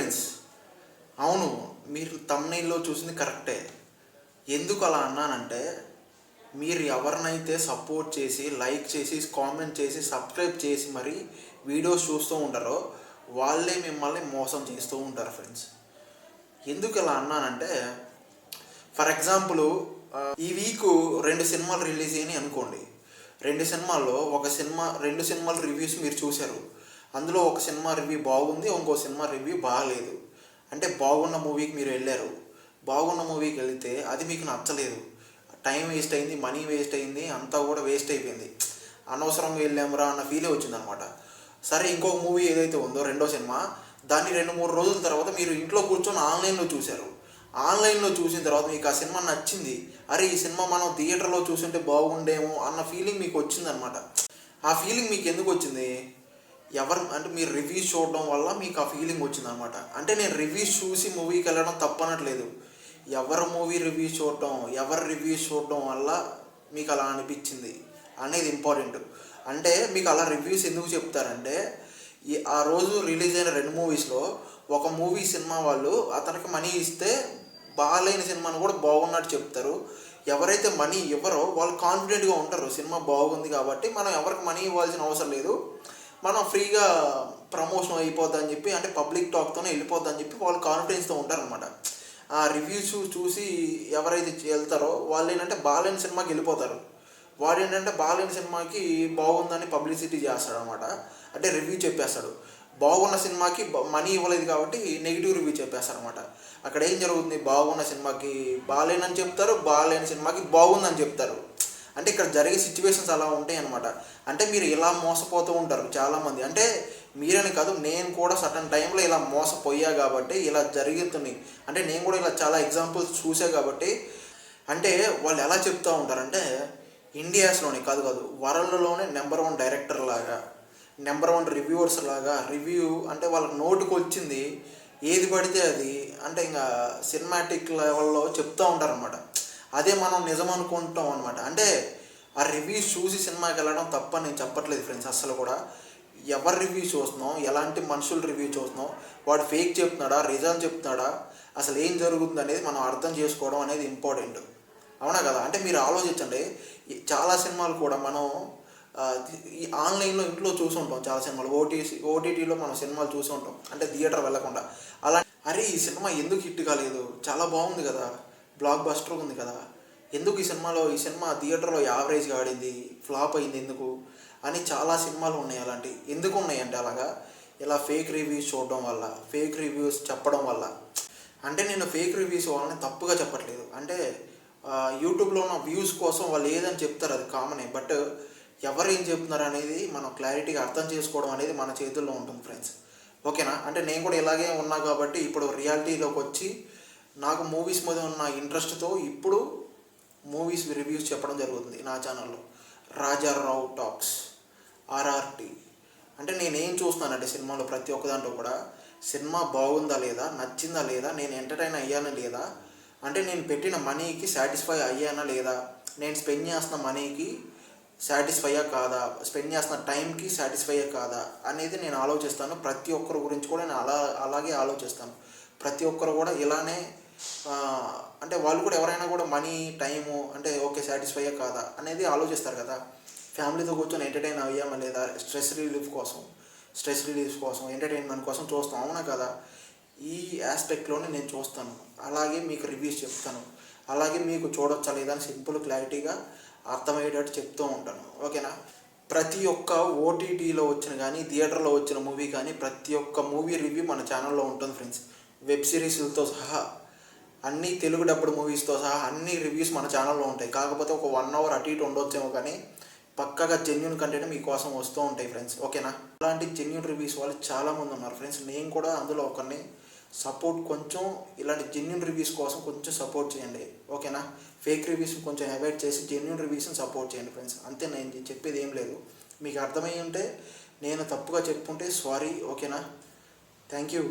Friends అవును మీరు తమ్నైల్లో చూసింది కరెక్టే ఎందుకు అలా అన్నానంటే మీరు ఎవరినైతే సపోర్ట్ చేసి లైక్ చేసి కామెంట్ చేసి సబ్స్క్రైబ్ చేసి మరి వీడియోస్ చూస్తూ ఉంటారో వాళ్ళే మిమ్మల్ని మోసం చేస్తూ ఉంటారు ఫ్రెండ్స్ ఎందుకు ఇలా అన్నానంటే ఫర్ ఎగ్జాంపుల్ ఈ వీక్ రెండు సినిమాలు రిలీజ్ అయినాయి అనుకోండి. రెండు సినిమాల్లో ఒక సినిమా రెండు సినిమాల రివ్యూస్ మీరు చూశారు. అందులో ఒక సినిమా రివ్యూ బాగుంది ఇంకో సినిమా రివ్యూ బాగలేదు అంటే బాగున్న మూవీకి మీరు వెళ్ళారు. బాగున్న మూవీకి వెళితే అది మీకు నచ్చలేదు. టైం వేస్ట్ అయింది మనీ వేస్ట్ అయింది అంతా కూడా వేస్ట్ అయిపోయింది. అనవసరంగా వెళ్ళామురా అన్న ఫీలే వచ్చిందనమాట. సరే ఇంకొక మూవీ ఏదైతే ఉందో రెండో సినిమా దాన్ని రెండు మూడు రోజుల తర్వాత మీరు ఇంట్లో కూర్చొని ఆన్లైన్లో చూశారు. ఆన్లైన్లో చూసిన తర్వాత మీకు ఆ సినిమా నచ్చింది. అరే ఈ సినిమా మనం థియేటర్లో చూసుంటే బాగుండేమో అన్న ఫీలింగ్ మీకు వచ్చిందనమాట. ఆ ఫీలింగ్ మీకు ఎందుకు వచ్చింది? ఎవరు అంటే మీరు రివ్యూస్ చూడడం వల్ల మీకు ఆ ఫీలింగ్ వచ్చిందనమాట. అంటే నేను రివ్యూస్ చూసి మూవీకి వెళ్ళడం తప్పనట్లేదు. ఎవరి మూవీ రివ్యూస్ చూడడం ఎవరి రివ్యూస్ చూడడం వల్ల మీకు అలా అనిపించింది అనేది ఇంపార్టెంట్ అంటే మీకు అలా రివ్యూస్ ఎందుకు చెప్తారంటే ఈ ఆ రోజు రిలీజ్ అయిన రెండు మూవీస్లో ఒక మూవీ సినిమా వాళ్ళు అతనికి మనీ ఇస్తే బాగాలేని సినిమాను కూడా బాగున్నట్టు చెప్తారు. ఎవరైతే మనీ ఇవ్వరో వాళ్ళు కాన్ఫిడెంట్గా ఉంటారు సినిమా బాగుంది కాబట్టి మనం ఎవరికి మనీ ఇవ్వాల్సిన అవసరం లేదు. మనం ఫ్రీగా ప్రమోషన్ అయిపోద్దని చెప్పి అంటే పబ్లిక్ టాక్తోనే వెళ్ళిపోద్ది అని చెప్పి వాళ్ళు కాన్ఫిడెన్స్తో ఉంటారనమాట ఆ రివ్యూస్ చూసి ఎవరైతే వెళ్తారో వాళ్ళు ఏంటంటే బాలేని సినిమాకి వెళ్ళిపోతారు. వాడు ఏంటంటే బాగాలేని సినిమాకి బాగుందని పబ్లిసిటీ చేస్తాడు అనమాట అంటే రివ్యూ చెప్పేస్తాడు. బాగున్న సినిమాకి మనీ ఇవ్వలేదు కాబట్టి నెగిటివ్ రివ్యూ చెప్పేస్తాడు అనమాట అక్కడ ఏం జరుగుతుంది? బాగున్న సినిమాకి బాగాలేనని చెప్తారు బాగాలేని సినిమాకి బాగుందని చెప్తారు. అంటే ఇక్కడ జరిగే సిచ్యువేషన్స్ అలా ఉంటాయి అనమాట అంటే మీరు ఇలా మోసపోతూ ఉంటారు చాలామంది. అంటే మీరని కాదు నేను కూడా సటన్ టైంలో ఇలా మోసపోయా కాబట్టి ఇలా జరుగుతున్నాయి అంటే నేను కూడా ఇలా చాలా ఎగ్జాంపుల్స్ చూసా కాబట్టి అంటే వాళ్ళు ఎలా చెప్తూ ఉంటారంటే ఇండియాస్లోనే కాదు కాదు వరల్డ్లోనే నెంబర్ వన్ డైరెక్టర్ లాగా నెంబర్ వన్ రివ్యూవర్స్ లాగా రివ్యూ అంటే వాళ్ళకి నోటుకు వచ్చింది ఏది పడితే అది అంటే ఇంకా సినిమాటిక్ లెవెల్లో చెప్తూ ఉంటారనమాట అదే మనం నిజం అనుకుంటాం అనమాట అంటే ఆ రివ్యూస్ చూసి సినిమాకి వెళ్ళడం తప్ప నేను చెప్పట్లేదు ఫ్రెండ్స్ అసలు కూడా. ఎవరి రివ్యూ చూస్తున్నాం ఎలాంటి మనుషుల రివ్యూ చూస్తున్నాం వాడు ఫేక్ చెప్తున్నాడా రిజన్ చెప్తున్నాడా అసలు ఏం జరుగుతుంది అనేది మనం అర్థం చేసుకోవడం అనేది ఇంపార్టెంట్ అవునా కదా? అంటే మీరు ఆలోచించండి చాలా సినిమాలు కూడా మనం ఈ ఆన్లైన్లో ఇంట్లో చూసి ఉంటాం చాలా సినిమాలు. ఓటీసీ ఓటీటీలో మనం సినిమాలు చూసి ఉంటాం. అంటే థియేటర్ వెళ్ళకుండా. అలా అరే ఈ సినిమా ఎందుకు హిట్ కాలేదు? చాలా బాగుంది కదా. బ్లాక్ బస్టర్ ఉంది కదా. ఎందుకు ఈ సినిమాలో ఈ సినిమా థియేటర్లో యావరేజ్గా ఆడింది ఫ్లాప్ అయింది ఎందుకు అని చాలా సినిమాలు ఉన్నాయి అలాంటి. ఎందుకు ఉన్నాయి అంటే అలాగా? ఇలా ఫేక్ రివ్యూస్ చూడడం వల్ల ఫేక్ రివ్యూస్ చెప్పడం వల్ల. అంటే నేను ఫేక్ రివ్యూస్ వాళ్ళని తప్పుగా చెప్పట్లేదు. అంటే యూట్యూబ్లో ఉన్న వ్యూస్ కోసం వాళ్ళు ఏదని చెప్తారు అది కామనే బట్ ఎవరు ఏం చెప్తున్నారు అనేది మనం క్లారిటీగా అర్థం చేసుకోవడం అనేది మన చేతుల్లో ఉంటుంది ఫ్రెండ్స్ ఓకేనా అంటే నేను కూడా ఇలాగే ఉన్నా కాబట్టి ఇప్పుడు రియాలిటీలోకి వచ్చి నాకు మూవీస్ మీద ఉన్న ఇంట్రెస్ట్తో ఇప్పుడు మూవీస్ రివ్యూస్ చెప్పడం జరుగుతుంది నా ఛానల్లో రాజారావు టాక్స్ ఆర్ఆర్టీ అంటే నేను ఏం చూస్తున్నానంటే సినిమాలో ప్రతి ఒక్క దాంట్లో కూడా సినిమా బాగుందా లేదా నచ్చిందా లేదా నేను ఎంటర్టైన్ అయ్యానా లేదా అంటే నేను పెట్టిన మనీకి సాటిస్ఫై అయ్యానా లేదా నేను స్పెండ్ చేస్తున్న మనీకి సాటిస్ఫైయా కాదా స్పెండ్ చేస్తున్న టైంకి సాటిస్ఫైయా కాదా అనేది నేను ఆలోచిస్తాను. ప్రతి ఒక్కరి గురించి కూడా నేను అలా అలాగే ఆలోచిస్తాను. ప్రతి ఒక్కరు కూడా ఇలానే అంటే వాళ్ళు కూడా ఎవరైనా కూడా మనీ టైము అంటే ఓకే సాటిస్ఫై కాదా అనేది ఆలోచిస్తారు కదా. ఫ్యామిలీతో కూర్చొని ఎంటర్టైన్ అయ్యామా లేదా? స్ట్రెస్ రిలీఫ్ కోసం స్ట్రెస్ రిలీఫ్ కోసం ఎంటర్టైన్మెంట్ కోసం చూస్తాం అవునా కదా? ఈ ఆస్పెక్ట్లోనే నేను చూస్తాను. అలాగే మీకు రివ్యూస్ చెప్తాను. అలాగే మీకు చూడొచ్చా లేదా అని సింపుల్ క్లారిటీగా అర్థమయ్యేటట్టు చెప్తూ ఉంటాను. ఓకేనా? ప్రతి ఒక్క ఓటీటీలో వచ్చిన కానీ థియేటర్లో వచ్చిన మూవీ కానీ ప్రతి ఒక్క మూవీ రివ్యూ మన ఛానల్లో ఉంటుంది ఫ్రెండ్స్ వెబ్ సిరీస్లతో సహా అన్ని తెలుగు డబ్బుడు మూవీస్తో సహా అన్ని రివ్యూస్ మన ఛానల్లో ఉంటాయి. కాకపోతే ఒక వన్ అవర్ అటు ఇటు ఉండొచ్చేమో కానీ పక్కగా జెన్యున్ కంటెంట్ మీకోసం వస్తూ ఉంటాయి ఫ్రెండ్స్ ఓకేనా? అలాంటి జెన్యున్ రివ్యూస్ వాళ్ళు చాలామంది ఉన్నారు ఫ్రెండ్స్ నేను కూడా అందులో ఒకరిని సపోర్ట్ కొంచెం ఇలాంటి జెన్యున్ రివ్యూస్ కోసం కొంచెం సపోర్ట్ చేయండి. ఓకేనా? ఫేక్ రివ్యూస్ కొంచెం అవాయిడ్ చేసి జెన్యున్ రివ్యూస్ని సపోర్ట్ చేయండి ఫ్రెండ్స్ అంతే నేను చెప్పేది ఏం లేదు. మీకు అర్థమై ఉంటే నేను తప్పుగా చెప్పుంటే సారీ ఓకేనా? Thank you